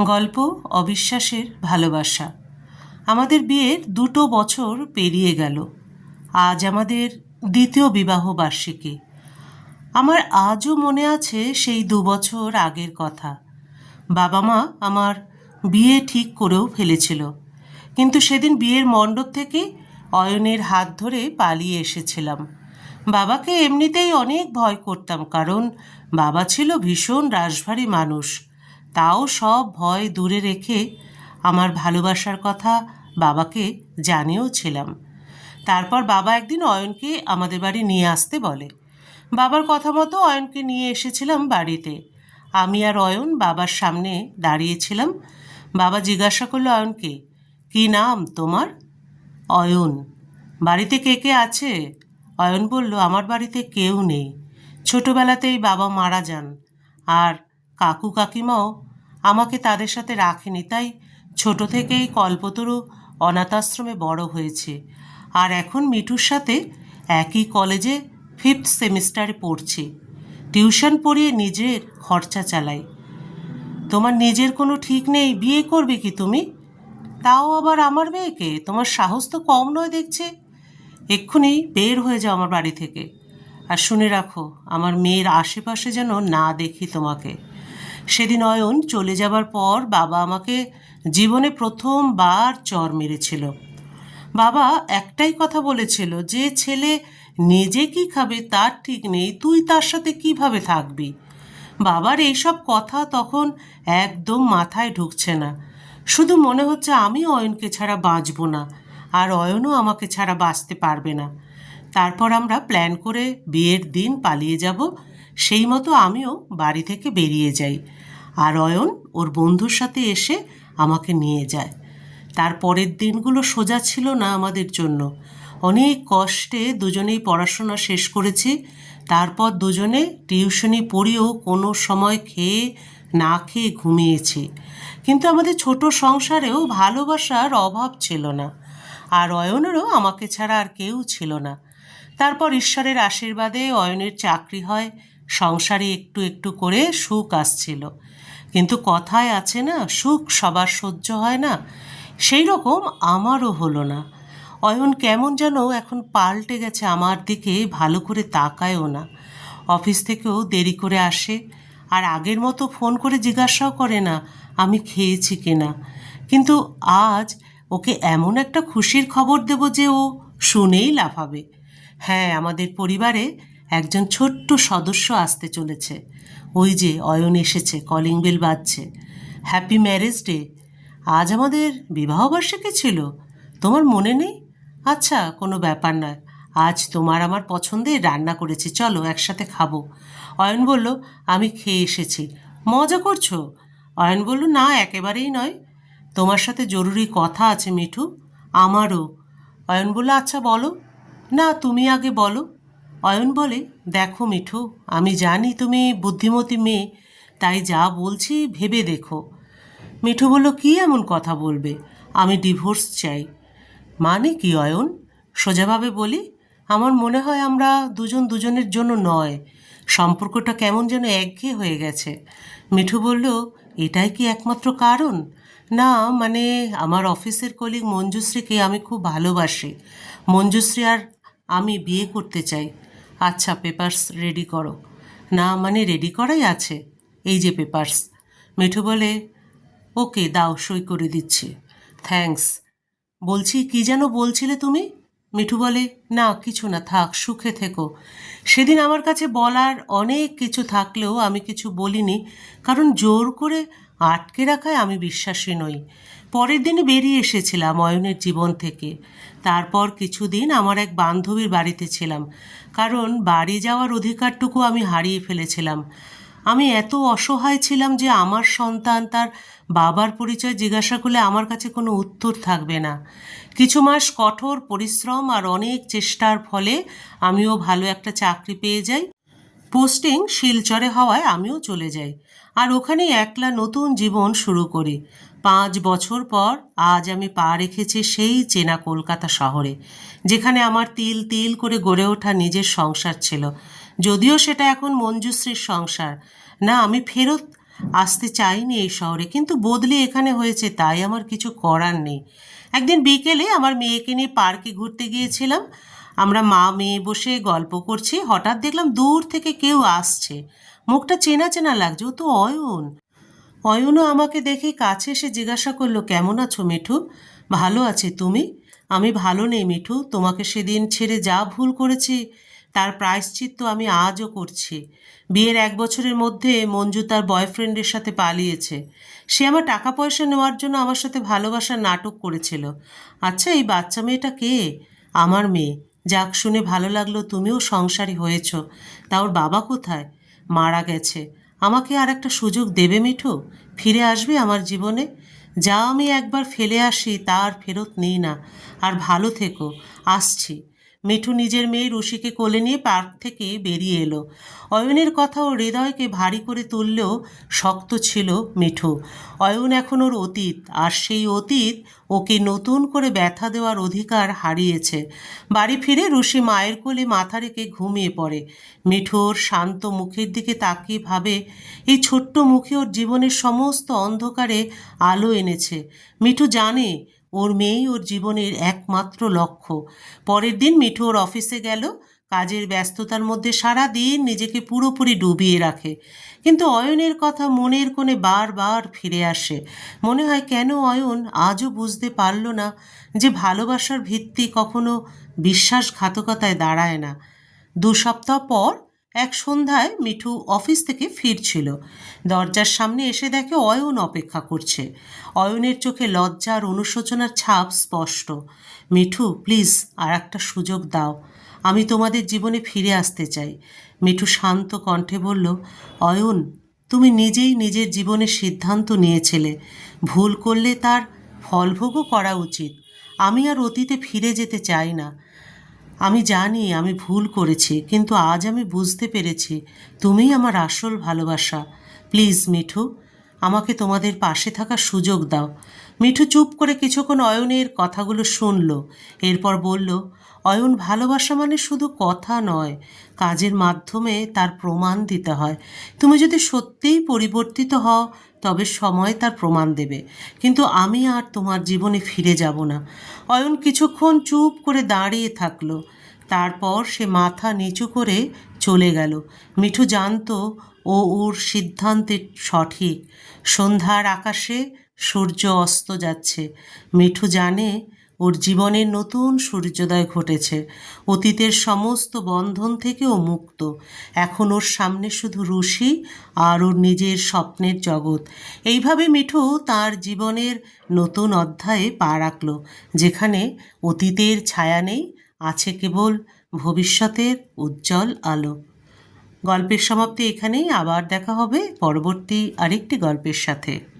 গল্প, অবিশ্বাসের ভালোবাসা। আমাদের বিয়ের দুটো বছর পেরিয়ে গেল। আজ আমাদের দ্বিতীয় বিবাহ বার্ষিকী। আমার আজও মনে আছে সেই দু বছর আগের কথা। বাবা মা আমার বিয়ে ঠিক করেও ফেলেছিল। কিন্তু সেদিন বিয়ের মণ্ডপ থেকে অয়নের হাত ধরে পালিয়ে এসেছিলাম। বাবাকে এমনিতেই অনেক ভয় করতাম, কারণ বাবা ছিল ভীষণ রাশভারী মানুষ। তাও সব ভয় দূরে রেখে আমার ভালোবাসার কথা বাবাকে জানিয়েও ছিলাম তারপর বাবা একদিন অয়নকে আমাদের বাড়ি নিয়ে আসতে বলে। বাবার কথা মতো অয়নকে নিয়ে এসেছিলাম বাড়িতে। আমি আর অয়ন বাবার সামনে দাঁড়িয়েছিলাম। বাবা জিজ্ঞাসা করল অয়নকে, কী নাম তোমার? অয়ন। বাড়িতে কে কে আছে? অয়ন বলল, আমার বাড়িতে কেউ নেই। ছোটবেলাতেই বাবা মারা যান। আর কাকু কাকিমাও আমাকে তাদের সাথে রাখেনি, তাই ছোট থেকেই কল্পতরু অনাথাশ্রমে বড় হয়েছে। আর এখন মিঠুর সাথে একই কলেজে ফিফথ সেমিস্টারে পড়ছে। টিউশন পড়িয়ে নিজের খরচা চালাই। তোমার নিজের কোনো ঠিক নেই, বিয়ে করবে কি তুমি? তাও আবার আমার মেয়েকে? তোমার সাহস তো কম নয় দেখছে। এক্ষুনি বের হয়ে যাও আমার বাড়ি থেকে। আর শুনে রাখো, আমার মেয়ের আশেপাশে যেন না দেখি তোমাকে। সেদিন অয়ন চলে যাবার পর বাবা আমাকে জীবনে প্রথমবার চর মেরেছিল। বাবা একটাই কথা বলেছিল, যে ছেলে নিজে কি খাবে তার ঠিক নেই, তুই তার সাথে কীভাবে থাকবি? বাবার এইসব কথা তখন একদম মাথায় ঢুকছে না। শুধু মনে হচ্ছে আমি অয়নকে ছাড়া বাঁচব না, আর অয়নও আমাকে ছাড়া বাঁচতে পারবে না। তারপর আমরা প্ল্যান করে বিয়ের দিন পালিয়ে যাব। সেই মতো আমিও বাড়ি থেকে বেরিয়ে যাই। আর অয়ন ওর বন্ধুর সাথে এসে আমাকে নিয়ে যায়। তার পরের দিনগুলো সোজা ছিল না আমাদের জন্য। অনেক কষ্টে দুজনেই পড়াশোনা শেষ করেছি। তারপর দুজনে টিউশনি পড়িয়েও কোনো সময় খেয়ে, না খেয়ে ঘুমিয়েছি। কিন্তু আমাদের ছোট সংসারেও ভালোবাসার অভাব ছিল না। আর অয়নেরও আমাকে ছাড়া আর কেউ ছিল না। তারপর ঈশ্বরের আশীর্বাদে অয়নের চাকরি হয়। সংসারে একটু একটু করে সুখ আসছিল। কিন্তু কথায় আছে না, সুখ সবার সহ্য হয় না। সেই রকম আমারও হলো না। অয়ন কেমন যেন এখন পাল্টে গেছে আমার দিকে, ভালো করে তাকায়ও না। অফিস থেকেও দেরি করে আসে। আর আগের মতো ফোন করে জিজ্ঞাসাও করে না, আমি খেয়েছি কিনা কিন্তু আজ ওকে এমন একটা খুশির খবর দেব যে ও শুনেই লাফাবে। হ্যাঁ আমাদের পরিবারে একজন ছোট্ট সদস্য আসতে চলেছে। ওই যে অয়ন এসেছে কলিং বেল বাজছে। হ্যাপি ম্যারেজ ডে আজ আমাদের বিবাহবার্ষিকী ছিল। তোমার মনে নেই? আচ্ছা কোনো ব্যাপার নয়। আজ তোমার আমার পছন্দের রান্না করেছি। চলো, একসাথে খাব। অয়ন বলল, আমি খেয়ে এসেছি। মজা করছ? অয়ন বলল, না, একেবারেই নয়। তোমার সাথে জরুরি কথা আছে মিঠু। আমারও। অয়ন বলল আচ্ছা বলো। না, তুমি আগে বলো। অয়ন বলে, দেখো মিঠু, আমি জানি তুমি বুদ্ধিমতী মেয়ে, তাই যা বলছি ভেবে দেখো। মিঠু বলল, কী এমন কথা বলবে? আমি ডিভোর্স চাই। মানে কি অয়ন? সোজাভাবে বলি, আমার মনে হয় আমরা দুজন দুজনের জন্য নয়। সম্পর্কটা কেমন যেন একঘেয়ে হয়ে গেছে। মিঠু বলল, এটাই কি একমাত্র কারণ? না মানে আমার অফিসের কলিগ মঞ্জুশ্রীকে আমি খুব ভালোবাসি। মঞ্জুশ্রী আর আমি বিয়ে করতে চাই। আচ্ছা পেপার্স রেডি করো। না মানে রেডি করাই আছে। এই যে পেপার্স। মিঠু বলে, ওকে, দাও, সই করে দিচ্ছি। থ্যাঙ্কস। বলছি, কি যেন বলছিলে তুমি? মিঠু বলে, না, কিছু না, থাক, সুখে থেকো। সেদিন আমার কাছে বলার অনেক কিছু থাকলেও আমি কিছু বলিনি, কারণ জোর করে আটকে রাখায় আমি বিশ্বাসী নই। পরের দিনই বেরিয়ে এসেছিলাম অয়নের জীবন থেকে। তারপর কিছুদিন আমার এক বান্ধবীর বাড়িতে ছিলাম, কারণ বাড়ি যাওয়ার অধিকারটুকু আমি হারিয়ে ফেলেছিলাম। আমি এত অসহায় ছিলাম যে আমার সন্তান তার বাবার পরিচয় জিজ্ঞাসা করলে আমার কাছে কোনো উত্তর থাকবে না। কিছু মাস কঠোর পরিশ্রম আর অনেক চেষ্টার ফলে আমিও ভালো একটা চাকরি পেয়ে যাই। পোস্টিং শিলচরে হওয়ায় আমিও চলে যাই। আর ওখানেই একলা নতুন জীবন শুরু করি। পাঁচ বছর পর আজ আমি পা রেখেছি সেই চেনা কলকাতা শহরে, যেখানে আমার তিল তিল করে গড়ে ওঠা নিজের সংসার ছিল। যদিও সেটা এখন মঞ্জুশ্রীর সংসার। না, আমি ফেরত আসতে চাইনি এই শহরে, কিন্তু বদলি এখানে হয়েছে, তাই আমার কিছু করার নেই। একদিন বিকেলে আমার মেয়েকে নিয়ে পার্কে ঘুরতে গিয়েছিলাম। আমরা মা মেয়ে বসে গল্প করছি, হঠাৎ দেখলাম দূর থেকে কেউ আসছে। মুখটা চেনা চেনা লাগছে, ও তো অয়ন। অয়নও আমাকে দেখে কাছে এসে জিজ্ঞাসা করল, কেমন আছো মিঠু? ভালো আছে, তুমি? আমি ভালো নেই মিঠু, তোমাকে সেদিন ছেড়ে যা ভুল করেছি, তার প্রায়শ্চিত্ত আমি আজও করছি। বিয়ের এক বছরের মধ্যে মঞ্জু তার বয়ফ্রেন্ডের সাথে পালিয়েছে। সে আমার টাকা পয়সা নেওয়ার জন্য আমার সাথে ভালোবাসার নাটক করেছিল। আচ্ছা এই বাচ্চা মেয়েটা কে? আমার মেয়ে। যাক শুনে ভালো লাগল তুমিও সংসারী হয়েছ। তা ওর বাবা কোথায়? মারা গেছে। আমাকে আর একটা সুযোগ দেবে মিঠু? ফিরে আসবে আমার জীবনে? যা আমি একবার ফেলে আসি তা আর ফেরত নিই না। আর ভালো থেকো। আসছি। মিঠু নিজের মেয়ে রুশিকে কোলে নিয়ে পার্ক থেকে বেরিয়ে এলো। অয়নের কথা ও হৃদয়কে ভারী করে তুললেও শক্ত ছিল মিঠু। অয়ন এখন ওর অতীত, আর সেই অতীত ওকে নতুন করে ব্যথা দেওয়ার অধিকার হারিয়েছে। বাড়ি ফিরে রুশি মায়ের কোলে মাথা রেখে ঘুমিয়ে পড়ে। মিঠু ওর শান্ত মুখের দিকে তাকিয়ে ভাবে, এই ছোট্ট মুখে ওর জীবনের সমস্ত অন্ধকারে আলো এনেছে। মিঠু জানে ওর মেয়েই ওর জীবনের একমাত্র লক্ষ্য। পরের দিন মিঠু ওর অফিসে গেল। কাজের ব্যস্ততার মধ্যে সারা দিন নিজেকে পুরোপুরি ডুবিয়ে রাখে। কিন্তু অয়নের কথা মনের কোণে বারবার ফিরে আসে। মনে হয়, কেন অয়ন আজও বুঝতে পারল না যে ভালোবাসার ভিত্তি কখনো বিশ্বাসঘাতকতায় দাঁড়ায় না। দু সপ্তাহ পর এক সন্ধ্যায় মিঠু অফিস থেকে ফিরছিল। দরজার সামনে এসে দেখে অয়ন অপেক্ষা করছে। অয়নের চোখে লজ্জা আর অনুশোচনার ছাপ স্পষ্ট। মিঠু, প্লিজ, আর একটা সুযোগ দাও। আমি তোমাদের জীবনে ফিরে আসতে চাই। মিঠু শান্ত কণ্ঠে বলল, অয়ন, তুমি নিজেই নিজের জীবনের সিদ্ধান্ত নিয়েছিলে। ভুল করলে তার ফলভোগও করা উচিত। আমি আর অতীতে ফিরে যেতে চাই না। আমি জানি, আমি ভুল করেছি, কিন্তু আজ আমি বুঝতে পেরেছি। তুমিই আমার আসল ভালোবাসা। প্লিজ, মিঠু, আমাকে তোমাদের পাশে থাকার সুযোগ দাও। মিঠু চুপ করে কিছুক্ষণ অয়নের কথাগুলো শুনল। এরপর বলল, অয়ন, ভালোবাসা মানে শুধু কথা নয়, কাজের মাধ্যমে তার প্রমাণ দিতে হয়। তুমি যদি সত্যিই পরিবর্তিত হও তবে সময় তার প্রমাণ দেবে। কিন্তু আমি আর তোমার জীবনে ফিরে যাব না। অয়ন কিছুক্ষণ চুপ করে দাঁড়িয়ে থাকল। তারপর সে মাথা নিচু করে চলে গেল। মিঠু জানত ও ওর সিদ্ধান্তে সঠিক। সন্ধ্যার আকাশে সূর্য অস্ত যাচ্ছে। মিঠু জানে ওর জীবনের নতুন সূর্যোদয় ঘটেছে। অতীতের সমস্ত বন্ধন থেকেও মুক্ত। এখন ওর সামনে শুধু রুশি আর ওর নিজের স্বপ্নের জগৎ। এইভাবে মিঠু তার জীবনের নতুন অধ্যায়ে পা রাখল, যেখানে অতীতের ছায়া নেই, আছে কেবল ভবিষ্যতের উজ্জ্বল আলো। গল্পের সমাপ্তি এখানেই, আবার দেখা হবে পরবর্তী আরেকটি গল্পের সাথে।